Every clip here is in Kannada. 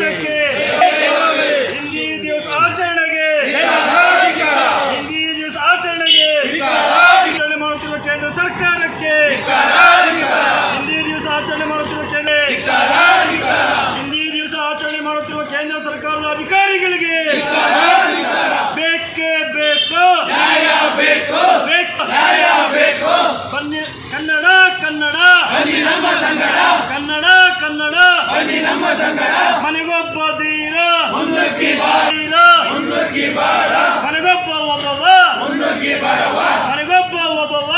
ಹೋರಾಟಕ್ಕೆ ಹಿಂದಿ ದಿವಸ ಆಚರಣೆಗೆ ಹಿಂದಿ ದಿವಸ ಆಚರಣೆಗೆ ಆಚರಣೆ ಮಾಡುತ್ತಿರುವ ಕೇಂದ್ರ ಸರ್ಕಾರಕ್ಕೆ ಹಿಂದಿ ದಿವಸ ಆಚರಣೆ ಮಾಡುತ್ತಿರುವ ಕೇಂದ್ರ ಹಿಂದಿ ದಿವಸ ಆಚರಣೆ ಮಾಡುತ್ತಿರುವ ಕೇಂದ್ರ ಸರ್ಕಾರದ ಅಧಿಕಾರಿಗಳಿಗೆ ಬೇಕೇ ಬೇಕು ಬೇಕು ಬನ್ನಿ ಕನ್ನಡ ಕನ್ನಡ ಕನ್ನಡ ಕನ್ನಡ ಮನೆಗೊಬ್ಬ ಧೀರ ಧೀರ ಮನೆಗೊಬ್ಬ ಒಬ್ಬವ ಮನೆಗೊಬ್ಬ ಒಬ್ಬವ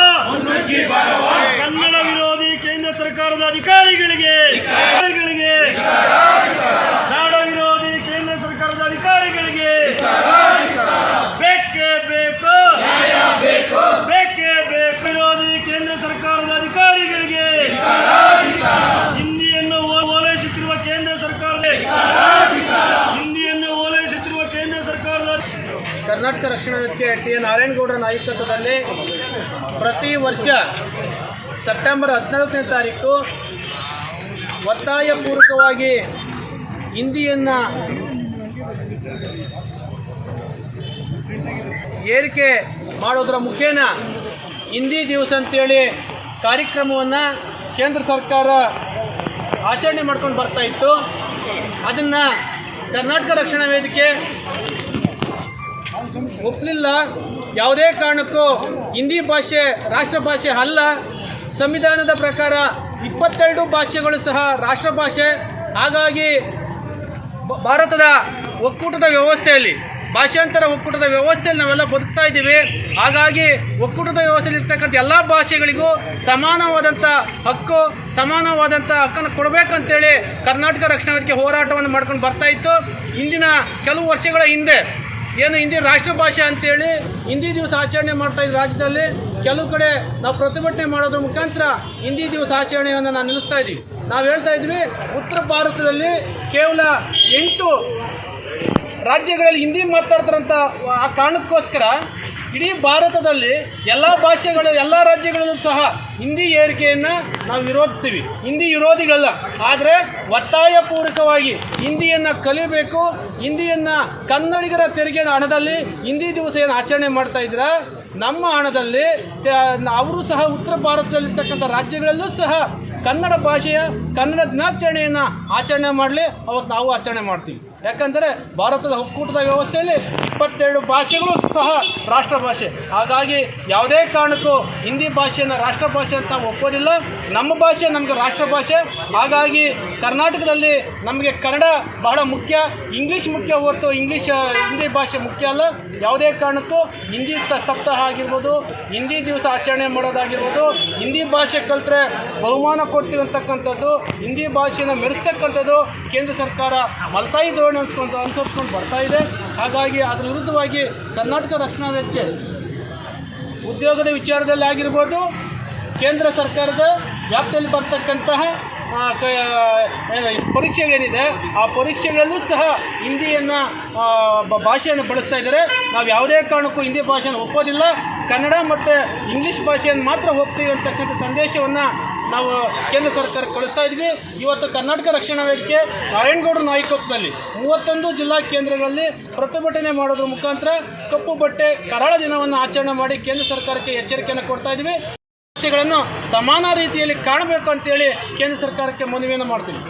ಕನ್ನಡ ವಿರೋಧಿ ಕೇಂದ್ರ ಸರ್ಕಾರದ ಅಧಿಕಾರಿಗಳಿಗೆ ಅಧಿಕಾರಿಗಳಿಗೆ, ನಾಡ ವಿರೋಧಿ ಕೇಂದ್ರ ಸರ್ಕಾರದ ಅಧಿಕಾರಿಗಳಿಗೆ ಬೇಕೇ ಬೇಕು ಬೇಕೇ ಬೇಕು ವಿರೋಧಿ ಕೇಂದ್ರ ಸರ್ಕಾರದ ಅಧಿಕಾರಿಗಳಿಗೆ. ಹಿಂದಿಯನ್ನು ಓಲೈಸುತ್ತಿರುವ ಕೇಂದ್ರ ಸರ್ಕಾರದ ಹಿಂದಿಯನ್ನು ಓಲೈಸುತ್ತಿರುವ ಕೇಂದ್ರ ಸರ್ಕಾರದ ಕರ್ನಾಟಕ ರಕ್ಷಣಾ ವ್ಯಕ್ತಿ ಟಿ ನಾರಾಯಣಗೌಡರ ನಾಯಕತ್ವದಲ್ಲಿ ಪ್ರತಿ ವರ್ಷ ಸೆಪ್ಟೆಂಬರ್ ಹದಿನಾಲ್ಕನೇ ತಾರೀಕು ಒತ್ತಾಯಪೂರ್ವಕವಾಗಿ ಹಿಂದಿಯನ್ನು ಏರಿಕೆ ಮಾಡೋದರ ಮುಖೇನ ಹಿಂದಿ ದಿವಸ ಅಂತೇಳಿ ಕಾರ್ಯಕ್ರಮವನ್ನು ಕೇಂದ್ರ ಸರ್ಕಾರ ಆಚರಣೆ ಮಾಡ್ಕೊಂಡು ಬರ್ತಾ ಇತ್ತು. ಅದನ್ನು ಕರ್ನಾಟಕ ರಕ್ಷಣಾ ವೇದಿಕೆ ಒಪ್ಪಲಿಲ್ಲ ಯಾವುದೇ ಕಾರಣಕ್ಕೂ ಹಿಂದಿ ಭಾಷೆ, ರಾಷ್ಟ್ರ ಭಾಷೆ ಅಲ್ಲ. ಸಂವಿಧಾನದ ಪ್ರಕಾರ ಇಪ್ಪತ್ತೆರಡು ಭಾಷೆಗಳು ಸಹ ರಾಷ್ಟ್ರ ಭಾಷೆ ಹಾಗಾಗಿ ಭಾರತದ ಒಕ್ಕೂಟದ ವ್ಯವಸ್ಥೆಯಲ್ಲಿ, ಭಾಷಾಂತರ ಒಕ್ಕೂಟದ ವ್ಯವಸ್ಥೆಯಲ್ಲಿ ನಾವೆಲ್ಲ ಬದುಕ್ತಾ ಇದ್ದೀವಿ. ಹಾಗಾಗಿ ಒಕ್ಕೂಟದ ವ್ಯವಸ್ಥೆಯಲ್ಲಿ ಇರ್ತಕ್ಕಂಥ ಎಲ್ಲ ಭಾಷೆಗಳಿಗೂ ಸಮಾನವಾದಂಥ ಹಕ್ಕು, ಸಮಾನವಾದಂಥ ಹಕ್ಕನ್ನು ಕೊಡಬೇಕಂತೇಳಿ ಕರ್ನಾಟಕ ರಕ್ಷಣಾ ವೇದಿಕೆ ಹೋರಾಟವನ್ನು ಮಾಡ್ಕೊಂಡು ಬರ್ತಾ ಇತ್ತು. ಇಂದಿನ ಕೆಲವು ವರ್ಷಗಳ ಹಿಂದೆ, ಏನು ಹಿಂದಿ ರಾಷ್ಟ್ರ ಭಾಷೆ ಅಂತೇಳಿ ಹಿಂದಿ ದಿವಸ ಆಚರಣೆ ಮಾಡ್ತಾ ಇದ್ದ ರಾಜ್ಯದಲ್ಲಿ ಕೆಲವು ಕಡೆ ನಾವು ಪ್ರತಿಭಟನೆ ಮಾಡೋದ್ರ ಮುಖಾಂತರ ಹಿಂದಿ ದಿವಸ ಆಚರಣೆಯನ್ನು ನಾವು ನಿಲ್ಲಿಸ್ತಾ ಇದ್ದೀವಿ ನಾವು ಹೇಳ್ತಾ ಇದ್ವಿ, ಉತ್ತರ ಭಾರತದಲ್ಲಿ ಕೇವಲ ಎಂಟು ರಾಜ್ಯಗಳಲ್ಲಿ ಹಿಂದಿ ಮಾತಾಡ್ತಾರಂತ ಆ ಕಾರಣಕ್ಕೋಸ್ಕರ ಇಡೀ ಭಾರತದಲ್ಲಿ ಎಲ್ಲ ಭಾಷೆಗಳ, ಎಲ್ಲ ರಾಜ್ಯಗಳಲ್ಲೂ ಸಹ ಹಿಂದಿ ಏರಿಕೆಯನ್ನು ನಾವು ವಿರೋಧಿಸ್ತೀವಿ. ಹಿಂದಿ ವಿರೋಧಿಗಳಲ್ಲ ಆದರೆ ಒತ್ತಾಯಪೂರ್ವಕವಾಗಿ ಹಿಂದಿಯನ್ನು ಕಲಿಬೇಕು, ಹಿಂದಿಯನ್ನು ಕನ್ನಡಿಗರ ತೆರಿಗೆ ಹಣದಲ್ಲಿ ಹಿಂದಿ ದಿವಸ ಏನು ಆಚರಣೆ ಮಾಡ್ತಾ ಇದ್ರ ನಮ್ಮ ಹಣದಲ್ಲಿ ಅವರು ಸಹ ಉತ್ತರ ಭಾರತದಲ್ಲಿರ್ತಕ್ಕಂಥ ರಾಜ್ಯಗಳಲ್ಲೂ ಸಹ ಕನ್ನಡ ಭಾಷೆಯ ಕನ್ನಡ ದಿನಾಚರಣೆಯನ್ನು ಆಚರಣೆ ಮಾಡಲಿ ಅವತ್ತು ನಾವು ಆಚರಣೆ ಮಾಡ್ತೀವಿ. ಯಾಕಂದರೆ ಭಾರತದ ಒಕ್ಕೂಟದ ವ್ಯವಸ್ಥೆಯಲ್ಲಿ ಇಪ್ಪತ್ತೆರಡು ಭಾಷೆಗಳು ಸಹ ರಾಷ್ಟ್ರ ಭಾಷೆ. ಹಾಗಾಗಿ ಯಾವುದೇ ಕಾರಣಕ್ಕೂ ಹಿಂದಿ ಭಾಷೆಯನ್ನು ರಾಷ್ಟ್ರ ಭಾಷೆ ಅಂತ ಒಪ್ಪೋದಿಲ್ಲ. ನಮ್ಮ ಭಾಷೆ ನಮಗೆ ರಾಷ್ಟ್ರ ಭಾಷೆ. ಹಾಗಾಗಿ ಕರ್ನಾಟಕದಲ್ಲಿ ನಮಗೆ ಕನ್ನಡ ಬಹಳ ಮುಖ್ಯ. ಇಂಗ್ಲೀಷ್ ಮುಖ್ಯ ಹೊರತು ಇಂಗ್ಲೀಷ್, ಹಿಂದಿ ಭಾಷೆ ಮುಖ್ಯ ಅಲ್ಲ. ಯಾವುದೇ ಕಾರಣಕ್ಕೂ ಹಿಂದಿ ಸಪ್ತಾಹ ಆಗಿರ್ಬೋದು, ಹಿಂದಿ ದಿವಸ ಆಚರಣೆ ಮಾಡೋದಾಗಿರ್ಬೋದು, ಹಿಂದಿ ಭಾಷೆ ಕಲಿತ್ರೆ ಬಹುಮಾನ ಕೊಡ್ತೀವಿ ಅಂತಕ್ಕಂಥದ್ದು, ಹಿಂದಿ ಭಾಷೆಯನ್ನು ಮೆರೆಸ್ತಕ್ಕಂಥದ್ದು ಕೇಂದ್ರ ಸರ್ಕಾರ ಮಲ್ತಾಯಿ ಧೋರಣೆ ಅನ್ಸ್ಕೊಂಡು ಅನುಸರಿಸ್ಕೊಂಡು ಬರ್ತಾ ಇದೆ. ಹಾಗಾಗಿ ಅದರ ವಿರುದ್ಧವಾಗಿ ಕರ್ನಾಟಕ ರಕ್ಷಣಾ ವೇದಿಕೆ ಉದ್ಯೋಗದ ವಿಚಾರದಲ್ಲಿ ಆಗಿರ್ಬೋದು, ಕೇಂದ್ರ ಸರ್ಕಾರದ ವ್ಯಾಪ್ತಿಯಲ್ಲಿ ಬರ್ತಕ್ಕಂತಹ ಪರೀಕ್ಷೆಗಳೇನಿದೆ, ಆ ಪರೀಕ್ಷೆಗಳಲ್ಲೂ ಸಹ ಹಿಂದಿಯನ್ನು ಭಾಷೆಯನ್ನು ಬಳಸ್ತಾ ಇದ್ದಾರೆ. ನಾವು ಯಾವುದೇ ಕಾರಣಕ್ಕೂ ಹಿಂದಿ ಭಾಷೆಯನ್ನು ಒಪ್ಪೋದಿಲ್ಲ. ಕನ್ನಡ ಮತ್ತು ಇಂಗ್ಲೀಷ್ ಭಾಷೆಯನ್ನು ಮಾತ್ರ ಒಪ್ತೀವಿ ಅಂತಕ್ಕಂಥ ಸಂದೇಶವನ್ನು ನಾವು ಕೇಂದ್ರ ಸರ್ಕಾರ ಕಳಿಸ್ತಾ ಇದ್ವಿ. ಇವತ್ತು ಕರ್ನಾಟಕ ರಕ್ಷಣಾ ವೇದಿಕೆ ನಾರಾಯಣಗೌಡರ ನಾಯಕತ್ವದಲ್ಲಿ ಮೂವತ್ತೊಂದು ಜಿಲ್ಲಾ ಕೇಂದ್ರಗಳಲ್ಲಿ ಪ್ರತಿಭಟನೆ ಮಾಡೋದ್ರ ಮುಖಾಂತರ ಕಪ್ಪು ಬಟ್ಟೆ ಕರಾಳ ದಿನವನ್ನು ಆಚರಣೆ ಮಾಡಿ ಕೇಂದ್ರ ಸರ್ಕಾರಕ್ಕೆ ಎಚ್ಚರಿಕೆಯನ್ನು ಕೊಡ್ತಾ ಇದ್ವಿ. ಸಮಾನ ರೀತಿಯಲ್ಲಿ ಕಾಣಬೇಕು ಅಂತೇಳಿ ಕೇಂದ್ರ ಸರ್ಕಾರಕ್ಕೆ ಮನವಿಯನ್ನು ಮಾಡ್ತೀವಿ.